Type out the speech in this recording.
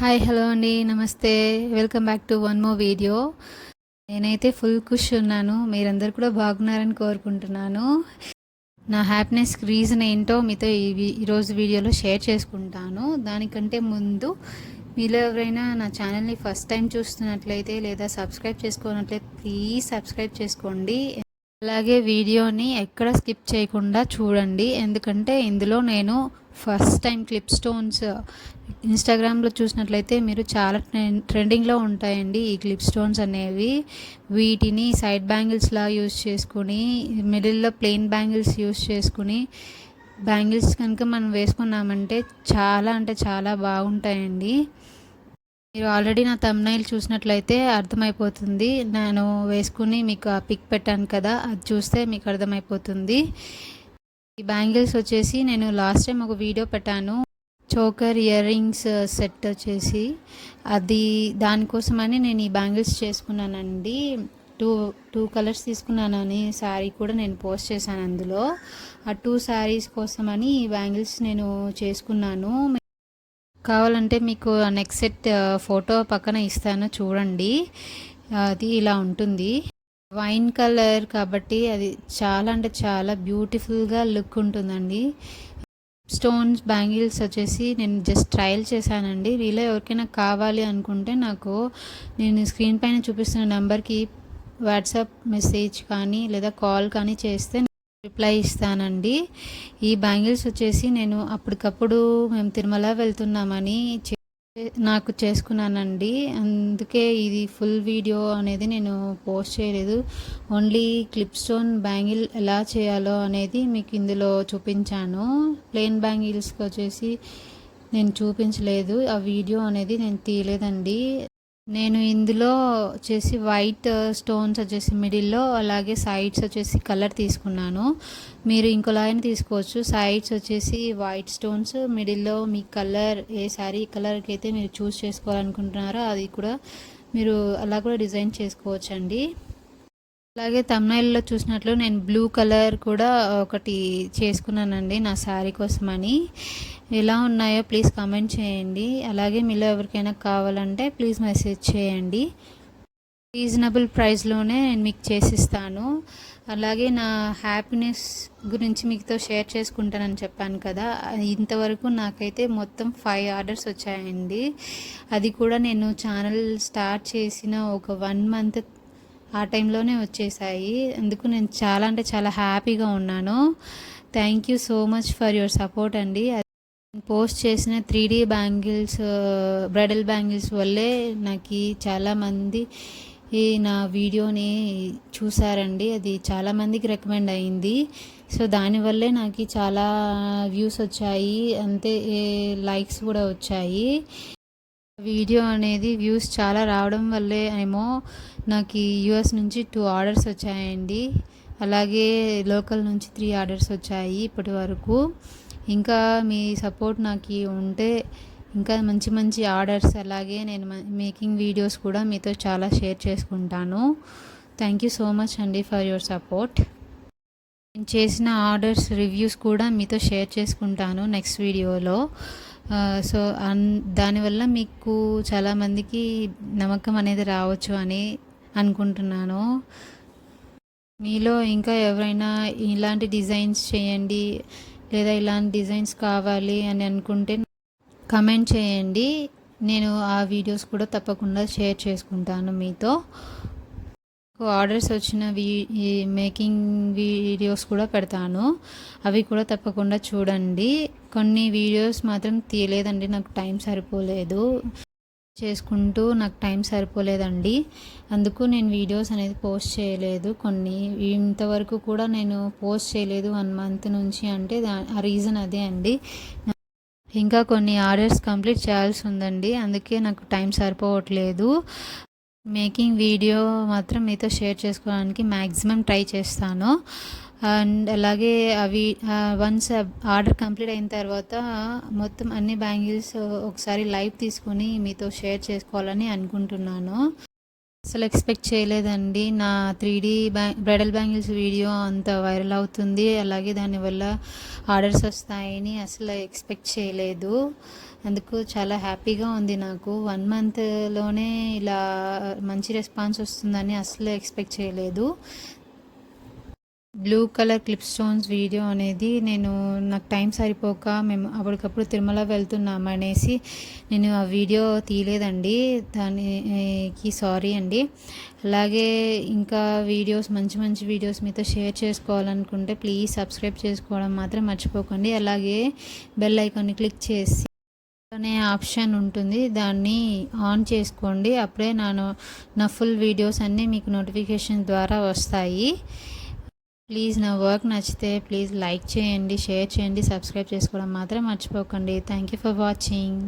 Hi hello అండి. నమస్తే. Welcome back to one mo video నేనైతే ఫుల్ ఖుష్ ఉన్నాను. మీరందరూ కూడా బాగున్నారని కోరుకుంటున్నాను. నా హ్యాపీనెస్ రీజన్ ఏంటో మీతో ఈ ఈరోజు వీడియోలో షేర్ చేసుకుంటాను. దానికంటే ముందు మీలో ఎవరైనా నా ఛానల్ని ఫస్ట్ టైం చూస్తున్నట్లయితే లేదా సబ్స్క్రైబ్ చేసుకున్నట్లయితే ప్లీజ్ సబ్స్క్రైబ్ చేసుకోండి. అలాగే వీడియోని ఎక్కడ స్కిప్ చేయకుండా చూడండి. ఎందుకంటే ఇందులో నేను ఫస్ట్ టైం క్లిప్ స్టోన్స్ ఇన్స్టాగ్రామ్లో చూసినట్లయితే మీరు చాలా ట్రెండ్ ట్రెండింగ్లో ఉంటాయండి ఈ క్లిప్ స్టోన్స్ అనేవి. వీటిని సైడ్ బ్యాంగిల్స్లా యూస్ చేసుకుని మిడిల్లో ప్లెయిన్ బ్యాంగిల్స్ యూస్ చేసుకుని బ్యాంగిల్స్ కనుక మనం వేసుకున్నామంటే చాలా అంటే చాలా బాగుంటాయండి. మీరు ఆల్రెడీ నా తమ్నైల్ చూసినట్లయితే అర్థమైపోతుంది. నేను వేసుకుని మీకు ఆ పిక్ పెట్టాను కదా అది చూస్తే మీకు అర్థమైపోతుంది. ఈ బ్యాంగిల్స్ వచ్చేసి నేను లాస్ట్ టైం ఒక వీడియో పెట్టాను. చోకర్ ఇయర్ రింగ్స్ సెట్ వచ్చేసి అది దానికోసమని నేను ఈ బ్యాంగిల్స్ చేసుకున్నానండి. టూ టూ కలర్స్ తీసుకున్నానని శారీ కూడా నేను పోస్ట్ చేశాను అందులో. ఆ టూ శారీస్ కోసమని ఈ బ్యాంగిల్స్ నేను చేసుకున్నాను. కావాలంటే మీకు నెక్స్ట్ సెట్ ఫోటో పక్కన ఇస్తాను చూడండి. అది ఇలా ఉంటుంది. వైన్ కలర్ కాబట్టి అది చాలా అంటే చాలా బ్యూటిఫుల్గా లుక్ ఉంటుందండి. స్టోన్స్ బ్యాంగిల్స్ వచ్చేసి నేను జస్ట్ ట్రయల్ చేశానండి. వీలో ఎవరికైనా కావాలి అనుకుంటే నాకు నేను స్క్రీన్ పైన చూపిస్తున్న నెంబర్కి వాట్సాప్ మెసేజ్ కానీ లేదా కాల్ కానీ చేస్తే రిప్లై ఇస్తానండి. ఈ బ్యాంగిల్స్ వచ్చేసి నేను అప్పటికప్పుడు మేము తిరుమల వెళ్తున్నామని నాకు చేసుకున్నానండి. అందుకే ఇది ఫుల్ వీడియో అనేది నేను పోస్ట్ చేయలేదు. ఓన్లీ క్లిప్ స్టోన్ బ్యాంగిల్ ఎలా చేయాలో అనేది మీకు ఇందులో చూపించాను. ప్లెయిన్ బ్యాంగిల్స్కి వచ్చేసి నేను చూపించలేదు. ఆ వీడియో అనేది నేను తీయలేదండి. నేను ఇందులో వచ్చేసి వైట్ స్టోన్స్ వచ్చేసి మిడిల్లో అలాగే సైడ్స్ వచ్చేసి కలర్ తీసుకున్నాను. మీరు ఇంకోలాగైనా తీసుకోవచ్చు. సైడ్స్ వచ్చేసి వైట్ స్టోన్స్ మిడిల్లో మీ కలర్ ఏ శారీ కలర్కి అయితే మీరు చూస్ చేసుకోవాలనుకుంటున్నారో అది కూడా మీరు అలా కూడా డిజైన్ చేసుకోవచ్చు అండి అలాగే తమిళలో చూసినట్లు నేను బ్లూ కలర్ కూడా ఒకటి చేసుకున్నానండి నా శారీ కోసమని. ఎలా ఉన్నాయో ప్లీజ్ కామెంట్ చేయండి. అలాగే మీలో ఎవరికైనా కావాలంటే ప్లీజ్ మెసేజ్ చేయండి. రీజనబుల్ ప్రైస్లోనే నేను మీకు చేసిస్తాను. అలాగే నా హ్యాపీనెస్ గురించి మీతో షేర్ చేసుకుంటానని చెప్పాను కదా ఇంతవరకు నాకైతే మొత్తం ఫైవ్ ఆర్డర్స్ వచ్చాయండి. అది కూడా నేను ఛానల్ స్టార్ట్ చేసిన ఒక వన్ మంత్ ఆ టైంలోనే వచ్చేసాయి. అందుకు నేను చాలా అంటే చాలా హ్యాపీగా ఉన్నాను. Thank you so much for your support అండి. పోస్ట్ చేసిన three D bangles bridal bangles వల్లే నాకు చాలామంది ఈ నా వీడియోని చూసారండి. అది చాలామందికి రికమెండ్ అయింది. సో దానివల్లే నాకు చాలా వ్యూస్ వచ్చాయి. అంతే లైక్స్ కూడా వచ్చాయి. వీడియో అనేది వ్యూస్ చాలా రావడం వల్లే ఏమో నాకు యూఎస్ నుంచి టూ ఆర్డర్స్ వచ్చాయండి. అలాగే లోకల్ నుంచి త్రీ ఆర్డర్స్ వచ్చాయి ఇప్పటి వరకు. ఇంకా మీ సపోర్ట్ నాకు ఉంటే ఇంకా మంచి మంచి ఆర్డర్స్ అలాగే నేను మేకింగ్ వీడియోస్ కూడా మీతో చాలా షేర్ చేసుకుంటాను. థ్యాంక్ యూ సో మచ్ అండి ఫర్ యువర్ సపోర్ట్. నేను చేసిన ఆర్డర్స్ రివ్యూస్ కూడా మీతో షేర్ చేసుకుంటాను నెక్స్ట్ వీడియోలో. సో అన్ దానివల్ల మీకు చాలామందికి నమ్మకం అనేది రావచ్చు అని అనుకుంటున్నాను. మీలో ఇంకా ఎవరైనా ఇలాంటి డిజైన్స్ చేయండి లేదా ఇలాంటి డిజైన్స్ కావాలి అని అనుకుంటే కమెంట్ చేయండి. నేను ఆ వీడియోస్ కూడా తప్పకుండా షేర్ చేసుకుంటాను మీతో. ఆర్డర్స్ వచ్చిన వీ మేకింగ్ వీడియోస్ కూడా పెడతాను. అవి కూడా తప్పకుండా చూడండి. కొన్ని వీడియోస్ మాత్రం తీయలేదండి. నాకు టైం సరిపోలేదు. చేసుకుంటూ నాకు టైం సరిపోలేదండి. అందుకు నేను వీడియోస్ అనేది పోస్ట్ చేయలేదు. కొన్ని ఇంతవరకు కూడా నేను పోస్ట్ చేయలేదు వన్ మంత్ నుంచి అంటే ఆ రీజన్ అదే అండి. ఇంకా కొన్ని ఆర్డర్స్ కంప్లీట్ చేయాల్సి ఉందండి. అందుకే నాకు టైం సరిపోవట్లేదు. మేకింగ్ వీడియో మాత్రం మీతో షేర్ చేసుకోవడానికి మ్యాక్సిమం ట్రై చేస్తాను. అండ్ అలాగే అవి వన్స్ ఆర్డర్ కంప్లీట్ అయిన తర్వాత మొత్తం అన్ని బ్యాంగిల్స్ ఒకసారి లైవ్ తీసుకొని మీతో షేర్ చేసుకోవాలని అనుకుంటున్నాను. అసలు ఎక్స్పెక్ట్ చేయలేదండి. నా త్రీ డీ బ్యా బ్రైడల్ బ్యాంగిల్స్ వీడియో అంత వైరల్ అవుతుంది. అలాగే దానివల్ల ఆర్డర్స్ వస్తాయని అసలు ఎక్స్పెక్ట్ చేయలేదు. అందుకు చాలా హ్యాపీగా ఉంది నాకు. వన్ మంత్లోనే ఇలా మంచి రెస్పాన్స్ వస్తుందని అసలు ఎక్స్పెక్ట్ చేయలేదు. Blue colour clip stones video అనేది నేను నాకు టైం సరిపోక మేము అప్పటికప్పుడు తిరుమల వెళ్తున్నాం అనేసి నేను ఆ వీడియో తీయలేదండి. దానికి సారీ అండి. అలాగే ఇంకా వీడియోస్ మంచి మంచి వీడియోస్ మీతో షేర్ చేసుకోవాలనుకుంటే ప్లీజ్ సబ్స్క్రైబ్ చేసుకోవడం మాత్రం మర్చిపోకండి. అలాగే బెల్ ఐకాన్ని క్లిక్ చేసి అనే ఆప్షన్ ఉంటుంది. దాన్ని ఆన్ చేసుకోండి. అప్పుడే నా నా ఫుల్ వీడియోస్ అన్నీ మీకు నోటిఫికేషన్ ద్వారా వస్తాయి. ప్లీజ్ నా వర్క్ నచ్చితే ప్లీజ్ లైక్ చేయండి షేర్ చేయండి సబ్స్క్రైబ్ చేసుకోవడం మాత్రం మర్చిపోకండి. Thank you for watching